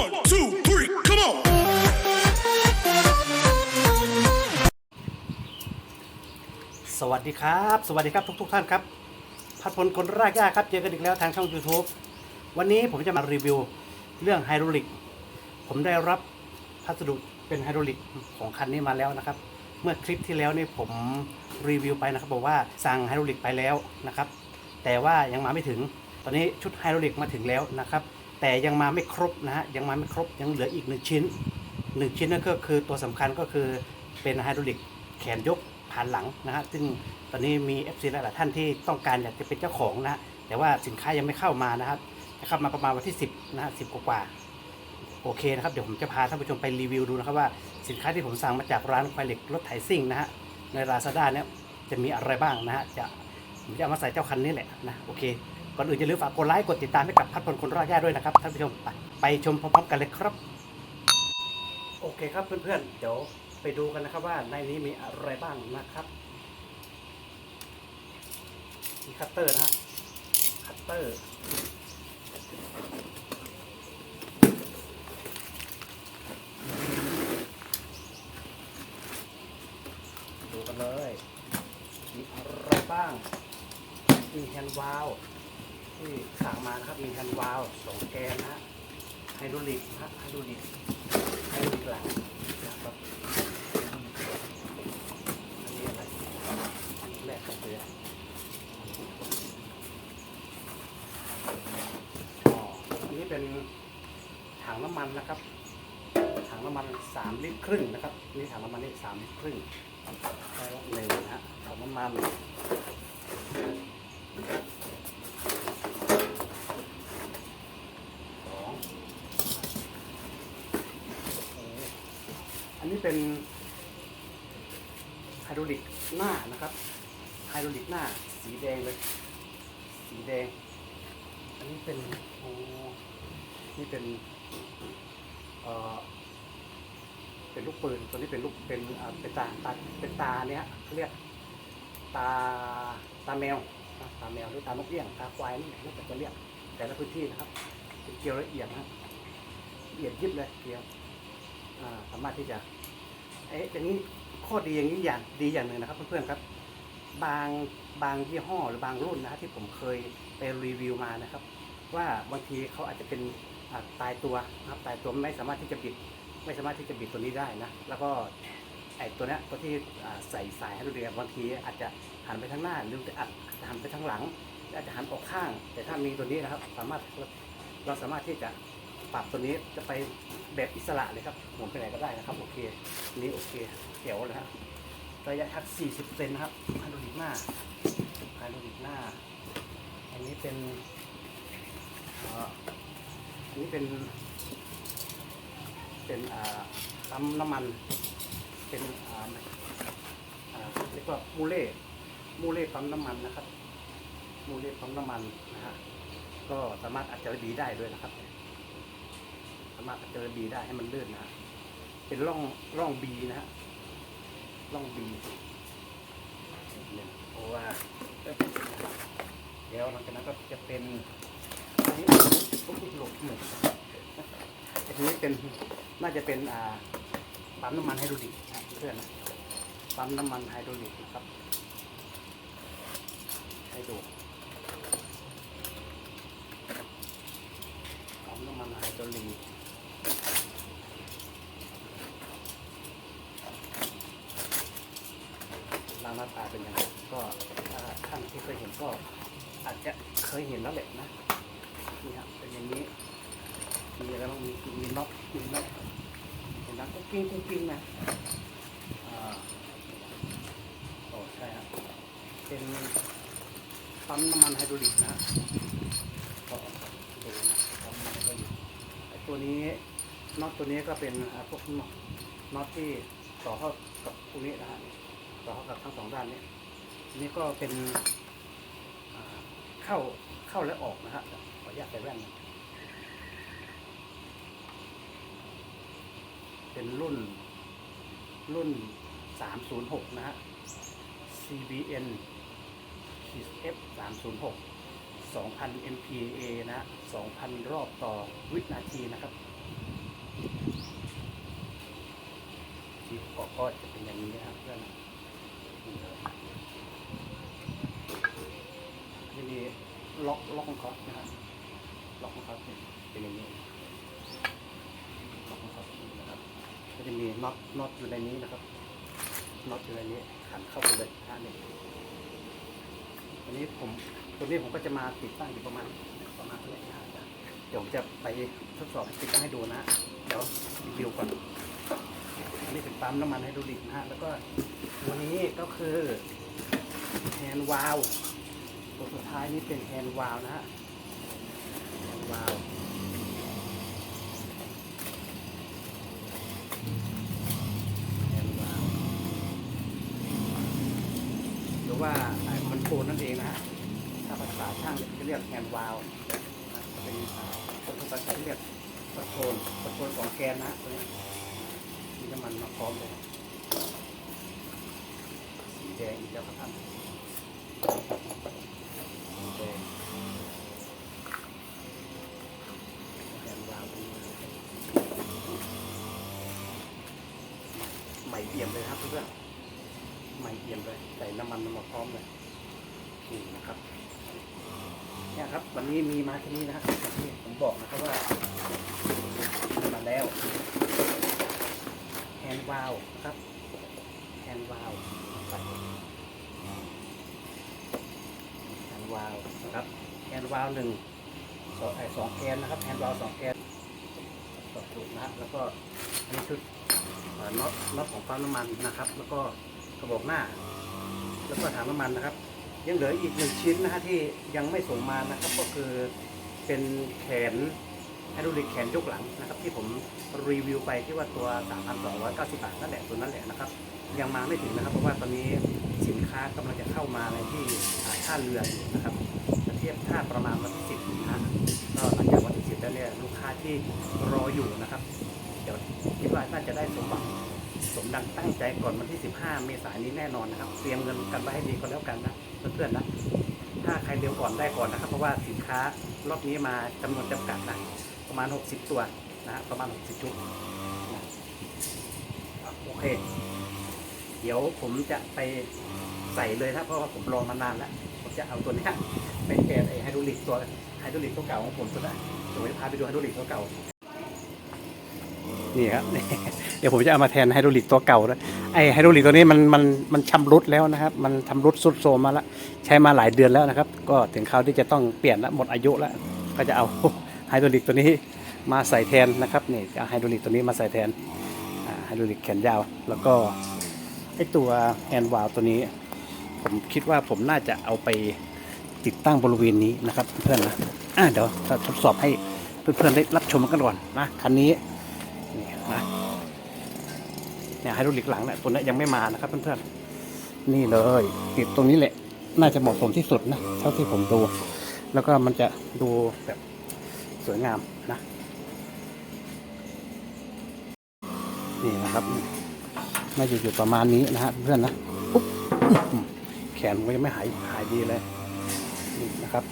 One, two, three, come on. สวัสดีครับ สวัสดีครับทุกทุกๆท่านครับ พัดพลคนรากหญ้าครับ เจอกันอีกแล้วทางช่อง YouTube วันนี้ผมจะมารีวิวเรื่องไฮดรอลิก ผมได้รับพัสดุเป็นไฮดรอลิกของคันนี้มาแล้วนะครับ เมื่อคลิปที่แล้วนี่ผมรีวิวไปนะครับ บอกว่าสั่งไฮดรอลิกไปแล้วนะครับ แต่ว่ายังมาไม่ถึง ตอนนี้ชุดไฮดรอลิกมาถึงแล้วนะครับ แต่ยังมาไม่ครบนะฮะยังมาไม่ครบยังเหลืออีกหนึ่งชิ้นหนึ่งชิ้นนั่นก็คือตัวสำคัญก็คือเป็นไฮดรอลิกแขนยกผ่านหลังนะฮะซึ่งตอนนี้มี FC หลายๆท่านที่ต้องการอยากจะเป็นเจ้าของนะฮะแต่ว่าสินค้ายังไม่เข้ามานะครับจะเข้ามาประมาณวันที่ 10 นะฮะสิบกว่าโอเคนะครับเดี๋ยวผมจะพาท่านผู้ชมไปรีวิวดูนะครับว่าสินค้าที่ผมสั่งมาจากร้านควายเหล็กรถไถซิ่งนะฮะในลาซาด้าเนี่ยจะมีอะไรบ้างนะฮะจะผมจะเอามาใส่เจ้าคันนี้แหละนะโอเค ก่อนอื่นอย่าลืมฝากกดไลค์กดติดตามให้กับพัดพลคนรอดย่าด้วยนะครับท่านผู้ชมไปไปชมพร้อมๆกันเลยครับ โอเคครับเพื่อนๆเดี๋ยวไปดูกันนะครับว่าในนี้มีอะไรบ้างนะครับมีคัตเตอร์นะฮะคัตเตอร์ดูกันเลยมีอะไรบ้างมีแฮนด์วาลว ที่สั่งมานะครับ มีแฮนด์วาลสองแกนนะฮะไฮดรอลิกนะฮะไฮดรอลิกให้ดูหลังนะครับอันนี้อะไรแรกกับเรืออ๋ออันนี้เป็นถังน้ำมันนะครับ ถังน้ำมันสามลิตรครึ่งนะครับนี่ถังน้ำมันนี่สามลิตรครึ่งได้ละหนึ่งนะฮะถังน้ำมันสอง อันนี้ เป็นไฮดรอลิกหน้านะครับไฮดรอลิกหน้า สีแดงเลย สีแดง อันนี้เป็นโอ้นี่เป็นเอ่อเป็นลูกปืนตัวนี้เป็นลูกเป็นอ่าเป็นตาตาเป็นตาเนี้ยเขาเรียกตาตาแมวนะตาแมวหรือตานกเอี้ยงตาควายนี่แหละแต่จะเรียกแต่ละพื้นที่นะครับเป็นเกลียวละเอียดนะละเอียดยิบเลยเกลียวสามารถที่จะ เอ๊ะอย่างนี้ข้อดีอย่างนี้อย่างดีอย่างหนึ่งนะครับเพื่อนๆครับ บางบางยี่ห้อหรือบางรุ่นนะที่ผมเคยไปรีวิวมานะครับ ว่าบางทีเขาอาจจะเป็นตายตัวนะครับตายตัวไม่สามารถที่จะบิด ไม่สามารถที่จะบิดตัวนี้ได้นะ แล้วก็ไอ้ตัวเนี้ยตัวที่ใส่สายให้ดูเรียบางทีอาจจะหันไปทางหน้าหรืออาจจะหันไปทางหลังอาจจะหันออกข้าง แต่ถ้ามีตัวนี้นะครับ สามารถเราสามารถที่จะ ปรับตัวนี้จะไปแบบอิสระเลยครับหมุนไปไหนก็ได้นะครับ โอเคนี้โอเคเกี่ยวเลยฮะระยะทัก 40 เซนนะครับไฮดรอลิกหน้าไฮดรอลิกหน้า อันนี้เป็นอันนี้เป็น เป็นอ่าปั๊มน้ำมัน เป็นอ่าเรียกว่ามูเล่ มูเล่ปั๊มน้ำมันนะครับ มูเล่ปั๊มน้ำมันนะฮะ ก็สามารถอัดเจอบีได้ด้วยนะครับ สามารถเจอบีได้ให้มันลื่นนะฮะเป็นร่องร่องบีนะฮะร่องบีเนี่ยเพราะว่าเดี๋ยวหลังจากนั้นก็จะเป็นอันนี้ปุ๊บหลบหนึ่งอันนี้เป็นน่าจะเป็นอ่าปั๊มน้ำมันไฮดรอลิกนะเพื่อนนะปั๊มน้ำมันไฮดรอลิกนะครับให้ดูปั๊มน้ำมันไฮดรอลิกลางหน้า ตาเป็นยังไงก็ถ้าท่านที่เคยเห็นก็อาจจะเคยเห็นแล้วแหละนะนี่ครับเป็นอย่างนี้มีอะไรบ้างมีมีน็อตมีน็อตเห็นน็อตกุ้งกิ้งกุ้งกิ้งนะอ่าโอ้ใช่ครับเป็นปั๊มน้ำมันไฮดรอลิกนะก็ดูนะปั๊มน้ำมันไฮดรอลิกไอ้ตัวนี้น็อตตัวนี้ก็เป็นพวกน็อตน็อตที่ต่อเข้ากับตรงนี้นะฮะ ต่อกับทั้งสองด้านนี้อันนี้ก็เป็นเข้าเข้าและออกนะฮะขออนุญาตใส่แว่นเป็นรุ่นรุ่น 306 นะฮะ CBN F 306 2,000 MPa นะฮะ2,000 รอบต่อวินาทีนะครับที่ประกอบก็จะเป็นอย่างนี้นะครับเพื่อน นี่เลยจะมีล็อกล็อกของเขานะครับล็อกของเขาเป็นเป็นอย่างนี้ล็อกของเขาเป็นอนะครับก็จะมีน็อตน็อตอยู่ในนี้นะครับน็อตอยู่ในนี้ขันเข้าไปเลยท่านี้อันนี้ผมตัวนี้ผมก็จะมาติดตั้งอยู่ประมาณประมาณเท่าไหร่นะเดี๋ยวผมจะไปทดสอบติดตั้งให้ดูนะ เดี๋ยวรีวิวก่อนนนี้เป็นปั๊มน้ำมันไฮดรอลิกนะฮะแล้วก็ ตัวนี้ก็คือแฮนด์วาลวตัวสุดท้ายนี่เป็นแฮนด์วาลวนะฮะแฮนด์วาลวแฮนวาวหรือว่าไอ้คอนโทรลนั่นเองนะฮะถ้าภาษาช่างจะเรียกแฮนด์วาลวเป็นคนภาษาเรียกคอนโทรลคอนโทรลของแกนนะตัวนี้มีน้ำมันมาพร้อมเลย แดงอีกแล้วครับท่านแดงแดงวาวใหม่เอี่ยมเลยครับเพื่อนๆใหม่เอี่ยมเลยใส่น้ำมันมาพร้อมเลยนี่นะครับเนี่ยครับ วันนี้มีมาที่นี่นะครับที่ผมบอกนะครับว่ามาแล้วแฮนด์วาวนะครับแฮนด์วาลวใส่แฮนด์วาลวนะครับแฮนด์ วาลวหนึ่งสองไอสองแกนนะครับแฮนด์วาลวสองแกนต่อถูกนะฮะแล้วก็อันนี้ชุดน็อตน็อตของปั๊มน้ำมันนะครับ แล้วก็กระบอกหน้า แล้วก็ถังน้ำมันนะครับ ยังเหลืออีกหนึ่งชิ้นนะฮะที่ยังไม่ส่งมานะครับ ก็คือเป็นแขนไฮดรอลิกแขนยกหลังนะครับ ที่ผมรีวิวไปที่ว่าตัว 3,290 บาทนั่นแหละตัวนั้นแหละนะครับ ยังมาไม่ถึงนะครับ เพราะว่าตอนนี้สินค้ากำลังจะเข้ามาในที่ท่าเรือนะครับ ทียบท่าประมาณวันที่10นะก็หลังจากวันที่10แล้วเนี่ยลูกค้าที่รออยู่นะครับ เดี๋ยวคิดว่าน่าจะได้สมบัติสมดังตั้งใจก่อนวันที่ 15 เมษายนนี้แน่นอนนะครับ เตรียมเงินกันไว้ให้ดีก็แล้วกันนะเพื่อนๆนะถ้าใครเร็วก่อนได้ก่อนนะครับ เพราะว่าสินค้ารอบนี้มาจำนวนจำกัดนะประมาณ 60 ตัวนะฮะประมาณ 60 ชุดนะโอเค เดี๋ยวผมจะไปใส่เลยนะเพราะว่าผมรอมานานแล้ว ผมจะเอาตัวนี้ยไปแทนไอไฮดรอลิกตัวไฮดรอลิกตัวเก่าของผมตัวนั้นเดี๋ยวผมจะพาไปดูไฮดรอลิกตัวเก่านี่ครับเดี๋ยวผมจะเอามาแทนไฮดรอลิกตัวเก่าแล้วไอไฮดรอลิกตัวนี้มันมันมันชำรุดแล้วนะครับ มันชำรุดสุดโทรมมาแล้วใช้มาหลายเดือนแล้วนะครับ ก็ถึงคราวที่จะต้องเปลี่ยนแล้วหมดอายุแล้วก็จะเอาไฮดรอลิกตัวนี้มาใส่แทนนะครับนี่เอาไฮดรอลิกตัวนี้มาใส่แทนไฮดรอลิกแขนยาว แล้วก็ไอตัวแฮนด์วาลตัวนี้ ผมคิดว่าผมน่าจะเอาไปติดตั้งบริเวณนี้นะครับเพื่อนนะอะเดี๋ยวทดสอบให้เพื่อนๆได้รับชมกันก่อนนะคันนี้นี่นะเนี่ยไฮดรอลิกหลังเนี่ยตัวนี้ยังไม่มานะครับเพื่อนๆนี่เลย ติดตรงนี้แหละ น่าจะเหมาะสมที่สุดนะเท่าที่ผมดู แล้วก็มันจะดูแบบสวยงามนะนี่นะครับน่าจะอยู่ประมาณนี้นะฮะเพื่อนนะ นผมก็ยังไม่หายหายดีเลยนี่นะครับ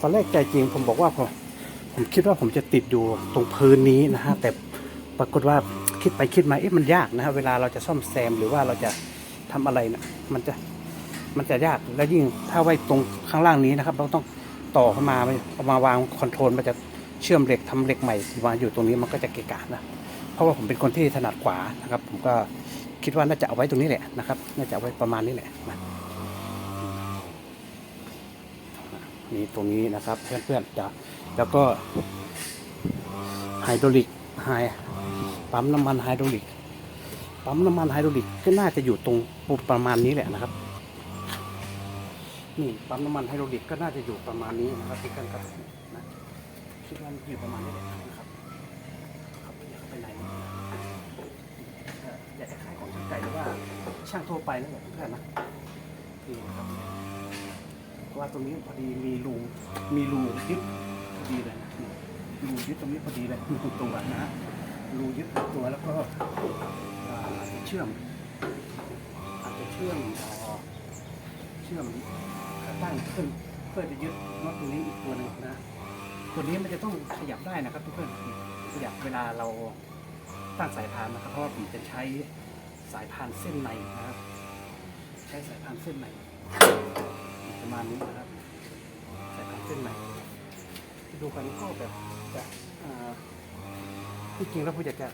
ตอนแรกใจจริงผมบอกว่าผมผมคิดว่าผมจะติดอยู่ตรงพื้นนี้นะฮะแต่ปรากฏว่าคิดไปคิดมาเอ๊ะมันยากนะฮะเวลาเราจะซ่อมแซมหรือว่าเราจะทำอะไรนะมันจะมันจะยากแล้วยิ่งถ้าไว้ตรงข้างล่างนี้นะครับ เราต้องต่อเข้ามาเอามาวางคอนโทรลมันจะเชื่อมเหล็กทำเหล็กใหม่มางอยู่ตรงนี้มันก็จะเกะกะนะเพราะว่าผมเป็นคนที่ถนัดขวานะครับ ผมก็คิดว่าน่าจะเอาไว้ตรงนี้แหละนะครับ น่าจะเอาไว้ประมาณนี้แหละนะ มีตรงนี้นะครับเพื่อนๆจะแล้วก็ไฮดรอลิกไฮปั๊มน้ำมันไฮดรอลิกปั๊มน้ำมันไฮดรอลิกก็น่าจะอยู่ตรงประมาณนี้แหละนะครับนี่ปั๊มน้ำมันไฮดรอลิกก็น่าจะอยู่ประมาณนี้นะครับที่กันครับนะคิดว่าอยู่ประมาณนี้แหละนะครับครับอย่าเข้าไปไหนนะเอ่ออยากจะขายของช่างไก่หรือว่าช่างทั่วไปนั่นแหละเพื่อนนะนี่นะครับเพราะ ว่าตรงนี้พอดีมีรูมีรูยึดพอดีเลยนะรูยึดตรงนี้พอดีเลยมีตัวนะฮะรูยึดตัวแล้วก็อาจจะเชื่อม อาจจะเชื่อมต่อเชื่อมตั้งขึ้นเพื่อจะยึดน็อตตรงนี้อีกตัวหนึ่งนะตัวนี้มันจะต้องขยับได้นะครับทุกเพื่อนขยับเวลาเราตั้งสายพานนะครับเพราะว่าผมจะใช้สายพานเส้นในนะครับใช้สายพานเส้นใน ประมาณนี้นะครับสายพานเส้นในดูกันก็แบบจะอ่ที่จริงแล้วผมอยาจะ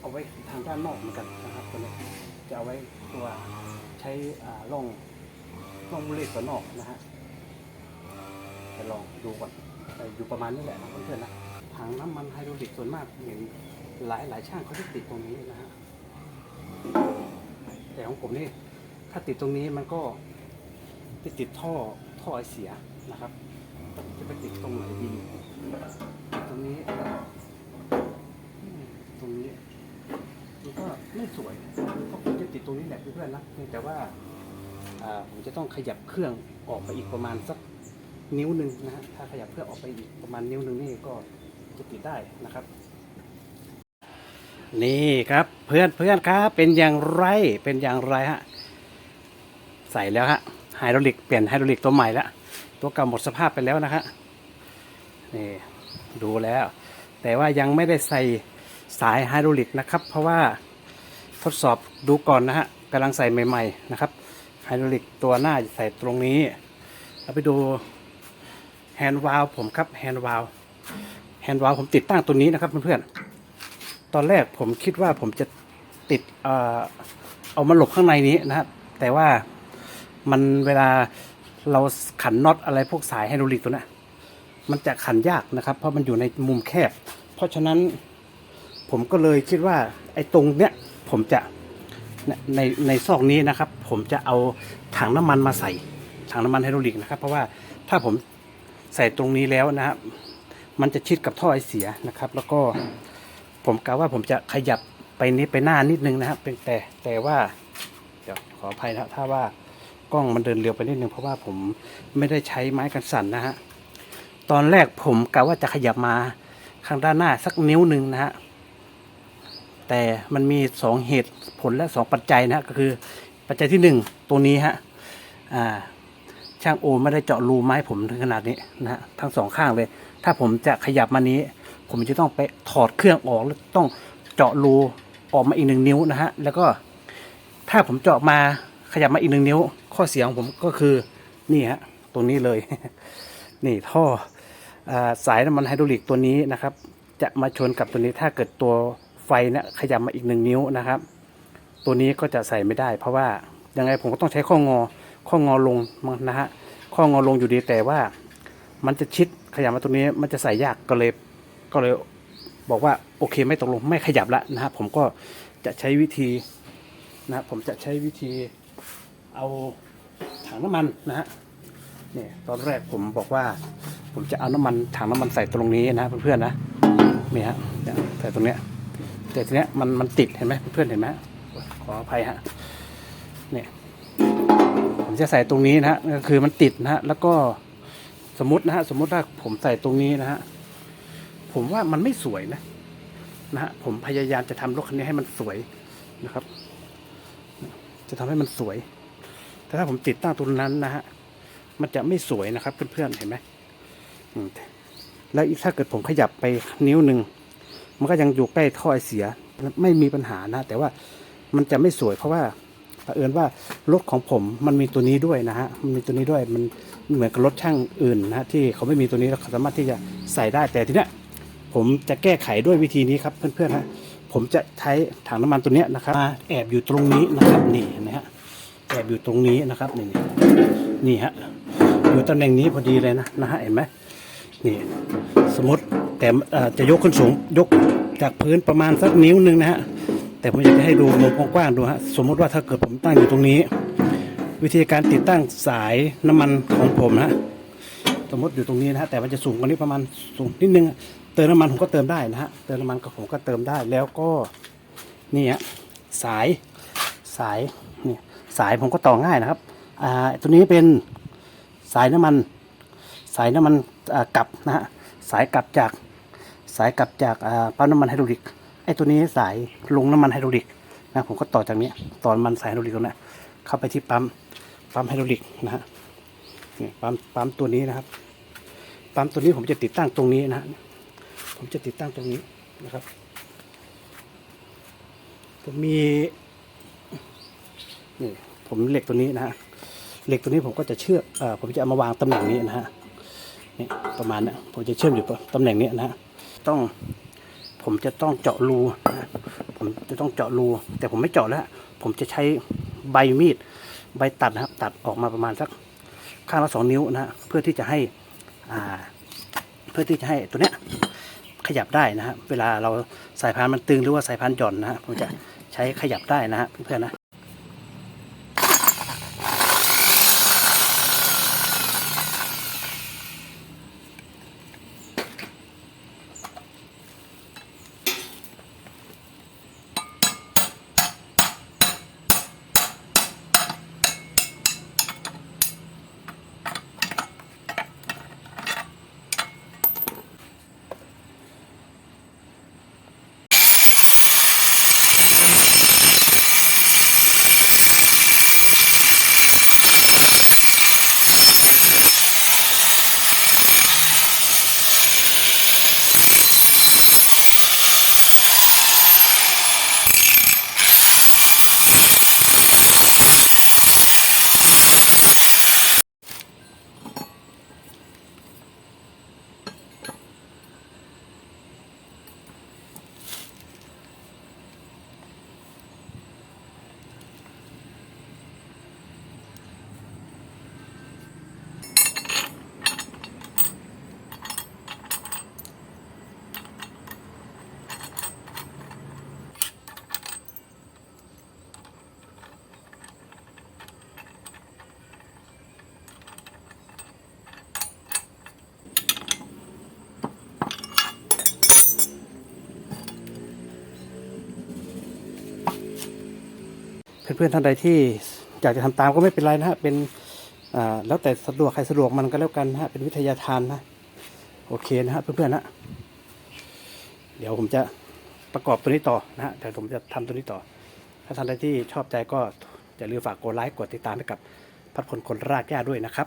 เอาไว้ทางด้านนอกเหมือนกันนะครับตัวนี้จะเอาไว้ตัวใช้อ่าล่องล่องบุเรตตัวนอกนะฮะจะลองดูก่อนแต่อยู่ประมาณนี้แหละนะเพื่อนๆนะถังน้ำมันไฮดรอลิกส่วนมากเห็นหลายหลายช่างเขาจะติดตรงนี้นะฮะแต่ของผมนี่ถ้าติดตรงนี้มันก็ จะติดท่อท่อไอเสียนะครับ จะไปติดตรงไหนดีตรงนี้ตรงนี้มันก็ไม่สวยก็คงจะติดตรงนี้แหละเพื่อนๆนะแต่ว่าผมจะต้องขยับเครื่องออกไปอีกประมาณสักนิ้วหนึ่งนะฮะถ้าขยับเครื่องออกไปอีกประมาณนิ้วหนึ่งนี่ก็จะติดได้นะครับ นี่ครับเพื่อนเพื่อนครับเป็นอย่างไรเป็นอย่างไรฮะใส่แล้วฮะ ไฮดรอลิกเปลี่ยนไฮดรอลิกตัวใหม่แล้วตัวเก่าหมดสภาพไปแล้วนะฮะนี่ดูแล้ว แต่ว่ายังไม่ได้ใส่สายไฮดรอลิกนะครับ เพราะว่าทดสอบดูก่อนนะฮะกำลังใส่ใหม่ๆนะครับไฮดรอลิกตัวหน้าใส่ตรงนี้เราไปดูแฮนด์วาลผมครับแฮนด์วาลแฮนด์วาลผมติดตั้งตัวนี้นะครับเพื่อนๆตอนแรกผมคิดว่าผมจะติดเอ่อเอามาหลบข้างในนี้นะครับแต่ว่า มันเวลาเราขันน็อตอะไรพวกสายไฮดรอลิกตัวนี้มันจะขันยากนะครับ เพราะมันอยู่ในมุมแคบ เพราะฉะนั้นผมก็เลยคิดว่าไอ้ตรงเนี้ยผมจะในในซอกนี้นะครับ ผมจะเอาถังน้ำมันมาใส่ถังน้ำมันไฮดรอลิกนะครับ เพราะว่าถ้าผมใส่ตรงนี้แล้วนะครับ มันจะชิดกับท่อไอเสียนะครับ แล้วก็ผมกะว่าผมจะขยับไปนี้ไปหน้านิดนึงนะครับ เป็นแต่แต่ว่าเดี๋ยวขออภัยนะถ้าว่า กล้องมันเดินเร็วไปนิดนึงเพราะว่าผมไม่ได้ใช้ไม้กันสั่นนะฮะตอนแรกผมกะว่าจะขยับมาข้างด้านหน้าสักนิ้วหนึ่งนะฮะแต่มันมีสองเหตุผลและสองปัจจัยนะฮะก็คือปัจจัยที่หนึ่งตัวนี้ฮะอ่าช่างโอไม่ได้เจาะรูไม้ผมถึงขนาดนี้นะฮะทั้งสองข้างเลย ถ้าผมจะขยับมานี้ ผมจะต้องไปถอดเครื่องออกแล้วต้องเจาะรูออกมาอีกหนึ่งนิ้วนะฮะแล้วก็ถ้าผมเจาะมาขยับมาอีกหนึ่งนิ้ว ข้อเสียของผมก็คือนี่ฮะตรงนี้เลย นี่ท่ออสายน้ำมันไฮดรอลิกตัวนี้นะครับ จะมาชนกับตัวนี้ถ้าเกิดตัวไฟเนี่ยขยับมาอีกหนึ่งนิ้วนะครับ ตัวนี้ก็จะใส่ไม่ได้ เพราะว่ายังไงผมก็ต้องใช้ข้องอข้องอลงนะฮะข้องอลงอยู่ดีแต่ว่า มันจะชิดขยับมาตรงนี้มันจะใส่ยากก็เลยก็เลยบอกว่าโอเคไม่ตกลงไม่ขยับละนะฮะผมก็จะใช้วิธีนะฮะผมจะใช้วิธีเอา ถังน้ำมันนะฮะเนี่ยตอนแรกผมบอกว่า ผมจะเอาน้ำมันถังน้ำมันใส่ตรงนี้นะเพื่อนๆนะนี่ฮะใส่ตรงเนี้ยแต่ทีเนี้ยมันมันติดเห็นไหมเพื่อนๆเห็นไหมขออภัยฮะเนี่ยผมจะใส่ตรงนี้นะฮะก็คือมันติดนะฮะแล้วก็สมมตินะฮะสมมติถ้าผมใส่ตรงนี้นะฮะผมว่ามันไม่สวยนะนะฮะผมพยายามจะทำรถคันนี้ให้มันสวยนะครับ จะทำให้มันสวย แต่ถ้าผมติดตั้งตรงนั้นนะฮะ มันจะไม่สวยนะครับเพื่อนๆ เห็นไหม แล้วอีกถ้าเกิดผมขยับไปนิ้วหนึ่ง มันก็ยังอยู่ใกล้ท่อไอเสีย ไม่มีปัญหานะ แต่ว่ามันจะไม่สวยเพราะว่าเผอิญว่ารถของผมมันมีตัวนี้ด้วยนะฮะ มันมีตัวนี้ด้วย มันเหมือนกับรถช่างอื่นนะฮะที่เขาไม่มีตัวนี้แล้วเขาสามารถที่จะใส่ได้ แต่ทีเนี้ยผมจะแก้ไขด้วยวิธีนี้ครับเพื่อนๆฮะ ผมจะใช้ถังน้ำมันตัวเนี้ยนะครับมาแอบอยู่ตรงนี้นะครับนี่ แอบอยู่ตรงนี้นะครับนี่นี่ฮะอยู่ตำแหน่งนี้พอดีเลยนะนะฮะเห็นไหมนี่สมมติแต่จะยกขึ้นสูงยกจากพื้นประมาณสักนิ้วหนึ่งนะฮะแต่ผมอยากจะให้ดูมุมกว้างๆดูฮะสมมติว่าถ้าเกิดผมตั้งอยู่ตรงนี้ วิธีการติดตั้งสายน้ำมันของผมนะสมมติอยู่ตรงนี้นะฮะแต่มันจะสูงกว่านี้ประมาณสูงนิดนึงเติมน้ำมันผมก็เติมได้นะฮะเติมน้ำมันก็ผมก็เติมได้แล้วก็นี่ฮะสายสาย สายผมก็ต่อง่ายนะครับอ่าตัวนี้เป็นสายน้ำมัน สายน้ำมันอ่ากลับนะฮะสายกลับจากสายกลับจากอ่าปั๊มน้ำมันไฮดรอลิกไอ้ตัวนี้สายลงน้ำมันไฮดรอลิกนะผมก็ต่อจากนี้ต่อนมันสายไฮดรอลิกตรงนี้เข้าไปที่ปั๊มปั๊มไฮดรอลิกนะฮะนี่ปั๊มปั๊มตัวนี้นะครับ ปั๊มตัวนี้ผมจะติดตั้งตรงนี้นะฮะผมจะติดตั้งตรงนี้นะครับผมมีนี่ ผมเหล็กตัวนี้นะฮะเหล็กตัวนี้ผมก็จะเชื่อมเอ่อผมจะเอามาวางตำแหน่งนี้นะฮะนี่ประมาณนี้ผมจะเชื่อมอยู่ตำแหน่งนี้นะฮะต้องผมจะต้องเจาะรูนะผมจะต้องเจาะรู แต่ผมไม่เจาะแล้ว ผมจะใช้ใบมีด ใบตัดนะครับ ตัดออกมาประมาณสักข้างละสองนิ้วนะฮะเพื่อที่จะให้อ่าเพื่อที่จะให้ตัวเนี้ยขยับได้นะฮะเวลาเราสายพานมันตึงหรือว่าสายพานหย่อนนะฮะผมจะใช้ขยับได้นะฮะเพื่อนๆนะ เพื่อนๆท่านใดที่อยากจะทำตามก็ไม่เป็นไรนะฮะเป็นแล้วแต่สะดวกใครสะดวกมันก็แล้วกันนะฮะเป็นวิทยาทานนะโอเคนะฮะเพื่อนๆนะเดี๋ยวผมจะประกอบตัวนี้ต่อนะฮะเดี๋ยวผมจะทำตัวนี้ต่อ ถ้าท่านใดที่ชอบใจก็อย่าลืมฝากกดไลค์กดติดตามให้กับพัดพลคนรากหญ้าด้วยนะครับ